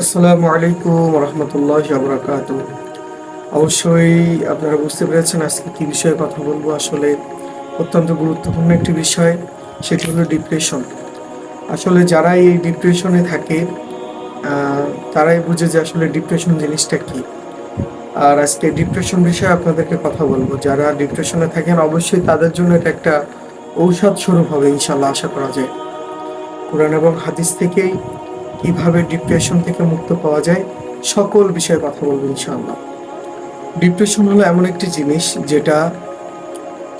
আসসালামু আলাইকুম রহমতুল্লাহ বরাকাত অবশ্যই আপনারা বুঝতে পেরেছেন আজকে কী বিষয়ে কথা বলব। আসলে অত্যন্ত গুরুত্বপূর্ণ একটি বিষয়, সেটি হলো ডিপ্রেশন আসলে যারা এই ডিপ্রেশনে থাকে তারাই বুঝে যে আসলে ডিপ্রেশন জিনিসটা কি। আর আজকে ডিপ্রেশন বিষয়ে আপনাদেরকে কথা বলব। যারা ডিপ্রেশনে থাকেন, অবশ্যই তাদের জন্য এটা একটা ঔষধ স্বরূপ হবে ইনশাল্লাহ আশা করা যায়। কোরআন এবং হাদিস থেকেই কীভাবে ডিপ্রেশন থেকে মুক্ত পাওয়া যায়, সকল বিষয়ে কথা বলব ইনশাআল্লাহ। ডিপ্রেশন হলো এমন একটি জিনিস যেটা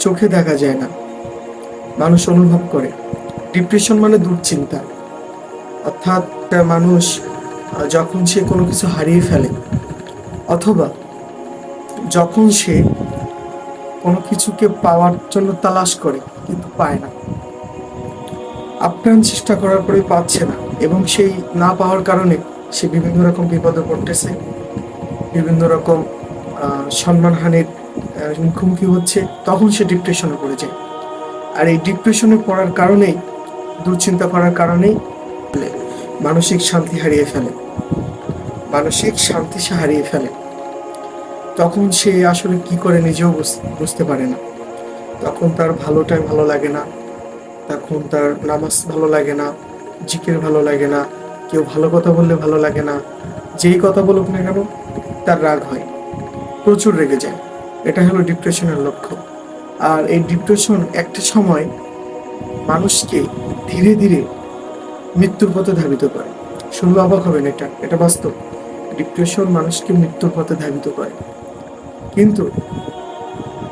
চোখে দেখা যায় না, মানুষ অনুভব করে। ডিপ্রেশন মানে দুশ্চিন্তা। অর্থাৎ মানুষ যখন সে কোনো কিছু হারিয়ে ফেলে, অথবা যখন সে কোনো কিছুকে পাওয়ার জন্য তালাশ করে, কিন্তু পায় না। আপ্রাণ চেষ্টা করার পরে পাচ্ছে না এবং সেই না পাওয়ার কারণে সে বিভিন্ন রকম বিপদে পড়তেছে। বিভিন্ন রকম সম্মানহানির মুখোমুখি হচ্ছে, তখন সে ডিপ্রেশনে পড়ে যায়। আর এই ডিপ্রেশনে পড়ার কারণেই, দুশ্চিন্তা করার কারণেই মানসিক শান্তি হারিয়ে ফেলে। মানসিক শান্তি সে হারিয়ে ফেলে। তখন সে আসলে কি করে নিজেও বুঝ- বুঝতে পারে না। তখন তার ভালোটাই ভালো লাগে না। তখন তার নামাজ ভালো লাগে না, জিকের ভালো লাগে না, কেউ ভালো কথা বললে ভালো লাগে না, যেই কথা বলুক না কেন, তার রাগ হয়, প্রচুর রেগে যায়। এটা হলো ডিপ্রেশনের লক্ষ্য আর এই ডিপ্রেশন একটা সময় মানুষকে ধীরে ধীরে মৃত্যুর পথে ধাবিত করে। শুনলে অবাক হবেন এটা এটা বাস্তব। ডিপ্রেশন মানুষকে মৃত্যুর পথে ধাবিত করে। কিন্তু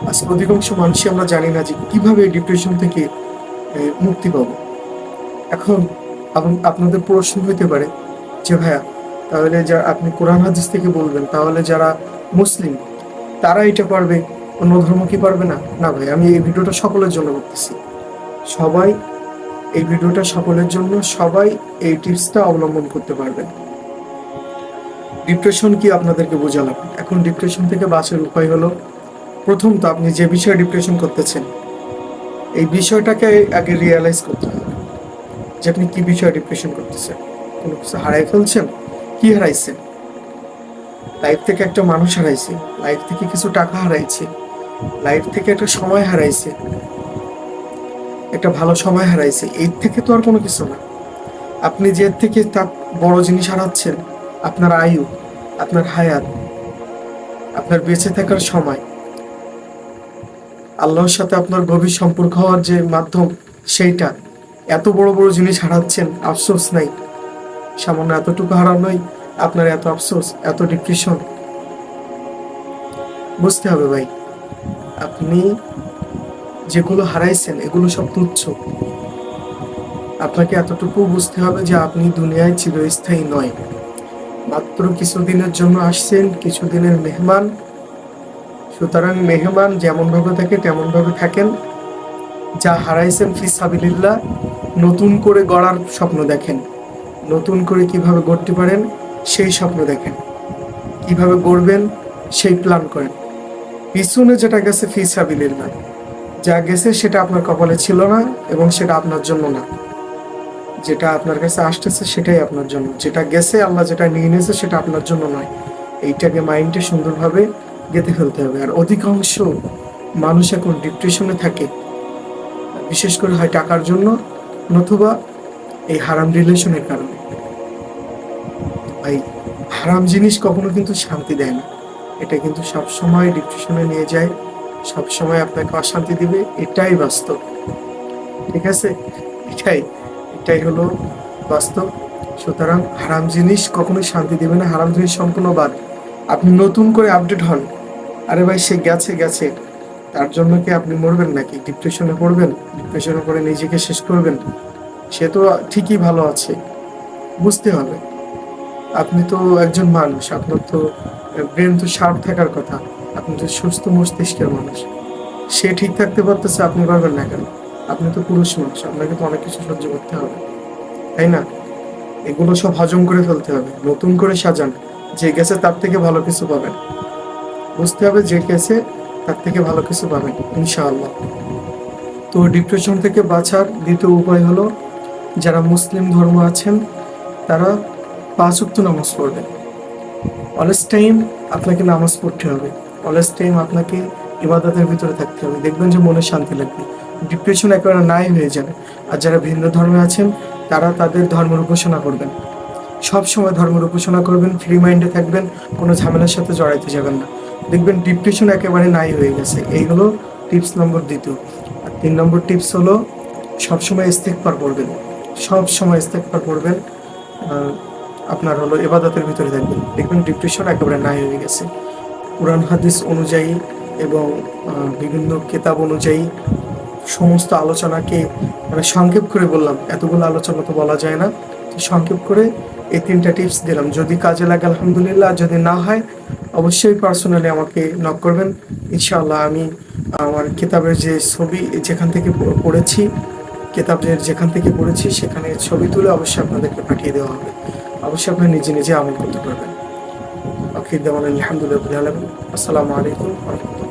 আজকে অধিকাংশ মানুষই আমরা জানি না যে কীভাবে ডিপ্রেশন থেকে মুক্তি পাবো। এখন আপন- আপনাদের প্রশ্ন হইতে পারে যে ভাইয়া, তাহলে যা আপনি কোরআন হাদিস থেকে বলবেন, তাহলে যারা মুসলিম, তারা এটা পারবে, অন্য ধর্ম কি পারবে না? না ভাই, আমি এই ভিডিওটা সকলের জন্য করতেছি। সবাই এই ভিডিওটা সকলের জন্য, সবাই এই টিপসটা অবলম্বন করতে পারবেন। ডিপ্রেশন কি আপনাদেরকে বোঝালাম? এখন ডিপ্রেশন থেকে বাঁচার উপায় হলো, প্রথম তো আপনি যে বিষয়ে ডিপ্রেশন করতেছেন এই বিষয়টাকে আগে রিয়েলাইজ করতে হবে। যে আপনি কি বিষয়ে ডিপ্রেশন করতেছেন? কোনো কিছু হারাই ফেলছেন? কি হারাইছেন? লাইফ থেকে একটা মানুষ হারাইছে। লাইফ থেকে কিছু টাকা হারাইছে। লাইফ থেকে একটা সময় হারাইছে। একটা ভালো সময় হারাইছে। এর থেকে তো আর কোনো কিছু না। আপনি যে থেকে তার বড় জিনিস হারাচ্ছেন, আপনার আয়ু, আপনার হায়াত, আপনার বেঁচে থাকার সময় আল্লাহর সাথে আপনার গভীর সম্পর্ক হওয়ার যে মাধ্যম, সেইটা। এত বড় বড় জিনিস হারাচ্ছেন, আফসোস নাই। সামান্য এতটুকু হারানোই আপনার এত আফসোস, এত ডিপ্রেশন বুঝতে হবে ভাই, আপনি যেগুলো হারাইছেন, এগুলো সব তুচ্ছ। আপনাকে এতটুকু বুঝতে হবে যে আপনি দুনিয়ায় চিরস্থায়ী নয়। মাত্র কিছুদিনের জন্য আসছেন, কিছুদিনের মেহমান সুতরাং মেহমান যেমন ভাবে থাকে তেমন ভাবে থাকেন। যা হারাইছেন ফি সাবিলিল্লাহ, নতুন করে গড়ার স্বপ্ন দেখেন। নতুন করে কীভাবে গড়তে পারেন, সেই স্বপ্ন দেখেন। কীভাবে গড়বেন, সেই প্ল্যান করেন। পিছনে যেটা গেছে ফি সাবিলিল্লাহ, যা গেছে সেটা আপনার কপালে ছিল না এবং সেটা আপনার জন্য না। যেটা আপনার কাছে আসতেছে সেটাই আপনার জন্য। যেটা গেছে, আল্লাহ যেটা নিয়ে নিয়েছে সেটা আপনার জন্য নয়। এইটাকে মাইন্ডে সুন্দরভাবে গেঁথে ফেলতে হবে। আর অধিকাংশ মানুষ এখন ডিপ্রেশনে থাকে। বিশেষ করে হয় টাকার জন্য নতুবা এই হারাম রিলেশনের কারণে। ভাই, হারাম জিনিস কখনো কিন্তু শান্তি দেয় না। এটা কিন্তু সব সময় ডিপ্রেশনে নিয়ে যায়। সব সময় আপনাকে অশান্তি দিবে। এটাই বাস্তব। ঠিক আছে? এটাই এটাই হলো বাস্তব। সুতরাং হারাম জিনিস কখনোই শান্তি দেবে না। হারাম জিনিস সম্পূর্ণ বাদ। আপনি নতুন করে আপডেট হন। আরে ভাই, সে গেছে গেছে। তার জন্য কি আপনি মরবেন নাকি? ডিপ্রেশনে পড়বেন? ডিপ্রেশনে পড়ে নিজেকে শেষ করবেন? সে তো ঠিকই ভালো আছে। বুঝতে হবে। আপনি তো একজন মানুষ, আপনার তো ব্রেন তো শার্প থাকার কথা। আপনি তো সুস্থ মস্তিষ্কের মানুষ। সে ঠিক থাকতে পারতেছে, আপনি পারবেন না কেন? আপনি তো পুরুষ মানুষ, আপনাকে তো অনেক কিছু সহ্য করতে হবে। তাই না? এগুলো সব হজম করে ফেলতে হবে। নতুন করে সাজান। যে গেছে তার থেকে ভালো কিছু পাবেন। বুঝতে হবে যে গেছে তার থেকে ভালো কিছু পাবেন ইনশাআল্লাহ। তো ডিপ্রেশন থেকে বাঁচার দ্বিতীয় উপায় হলো, যারা মুসলিম ধর্ম আছেন, তারা পাঁচ ওয়াক্ত নামাজ পড়বেন। অলস টাইম আপনাকে নামাজ পড়তে হবে। অলস টাইম আপনাকে ইবাদতের ভিতরে থাকতে হবে। দেখবেন যে মনে শান্তি লাগবে। ডিপ্রেশন একেবারে নাই হয়ে যাবে। আর যারা ভিন্ন ধর্মে আছেন, তারা তাদের ধর্মের উপাসনা করবেন। সব সময় ধর্মের উপাসনা করবেন ফ্রি মাইন্ডে থাকবেন, কোনো ঝামেলার সাথে জড়াইতে যাবেন না। দেখবেন ডিপ্রেশন একেবারে নাই হয়ে গেছে। এই হলো টিপস নম্বর দ্বিতীয়। আর তিন নম্বর টিপস হলো সবসময় ইস্তেকবার করবেন। সব সময় ইস্তেকবার আহ, আপনার হলো এবাদতের ভিতরে থাকবেন। দেখবেন ডিপ্রেশন একেবারে নাই হয়ে গেছে। কোরআন হাদিস অনুযায়ী এবং বিভিন্ন কেতাব অনুযায়ী সমস্ত আলোচনাকে মানে সংক্ষেপ করে বললাম। এতগুলো আলোচনা তো বলা যায় না। সংক্ষেপ করে এই তিনটা টিপস দিলাম। যদি কাজে লাগে, আলহামদুলিল্লাহ, যদি না হয়, অবশ্যই পার্সোনালি আমাকে নক করবেন। ইনশাআল্লাহ আমি আমার কিতাবের যে ছবি যেখান থেকে পড়েছি, কিতাবের যেখান থেকে পড়েছি, সেখানে ছবি তুলে অবশ্যই আপনাদেরকে পাঠিয়ে দেওয়া হবে। অবশ্যই আপনি নিজে নিজে আমল করতে পারবেন। আখির দেওয়ান আলহামদুলিল্লাহ আসসালামু আলাইকুম রহমতুল্লাহ।